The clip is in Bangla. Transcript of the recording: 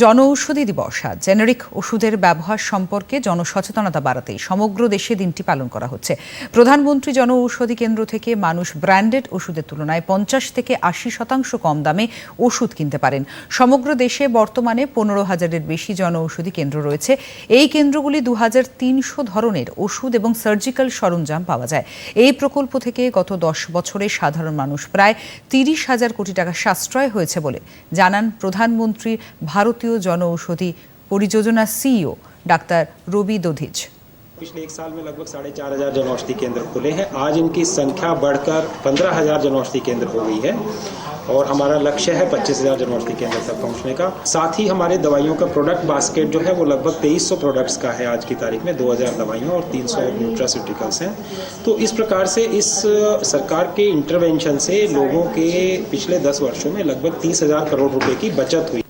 জনঔষধি দিবস আজ। জেনারিক ওষুধের ব্যবহার সম্পর্কে জনসচেতনতা বাড়াতে সমগ্র দেশে দিনটি পালন করা হচ্ছে। প্রধানমন্ত্রী জনঔষধি কেন্দ্র থেকে মানুষ ব্র্যান্ডেড ওষুধের তুলনায় পঞ্চাশ থেকে আশি শতাংশ কম দামে ওষুধ কিনতে পারেন। সমগ্র দেশে বর্তমানে পনেরো হাজারের বেশি জনঔষধি কেন্দ্র রয়েছে। এই কেন্দ্রগুলি দু হাজার তিনশো ধরনের ওষুধ এবং সার্জিক্যাল সরঞ্জাম পাওয়া যায়। এই প্রকল্প থেকে গত দশ বছরে সাধারণ মানুষ প্রায় তিরিশ হাজার কোটি টাকা সাশ্রয় হয়েছে বলে জানান প্রধানমন্ত্রী भारतीय जनऔषधि परियोजना सीईओ डॉक्टर रोबी दोधिज पिछले एक साल में लगभग साढ़े चार हज़ार जन औषधि केंद्र खुले हैं। आज इनकी संख्या बढ़कर पंद्रह हज़ार जन औषधि केंद्र हो गई है और हमारा लक्ष्य है पच्चीस हज़ार जन औषधि केंद्र तक पहुँचने का। साथ ही हमारे दवाइयों का प्रोडक्ट बास्केट जो है वो लगभग तेईस सौ प्रोडक्ट्स का है आज की तारीख में 2000 दवाइयों और 300 सौ न्यूट्रास्यूटिकल्स हैं। तो इस प्रकार से इस सरकार के इंटरवेंशन से लोगों के पिछले दस वर्षों में लगभग तीस हज़ार करोड़ रुपये की बचत हुई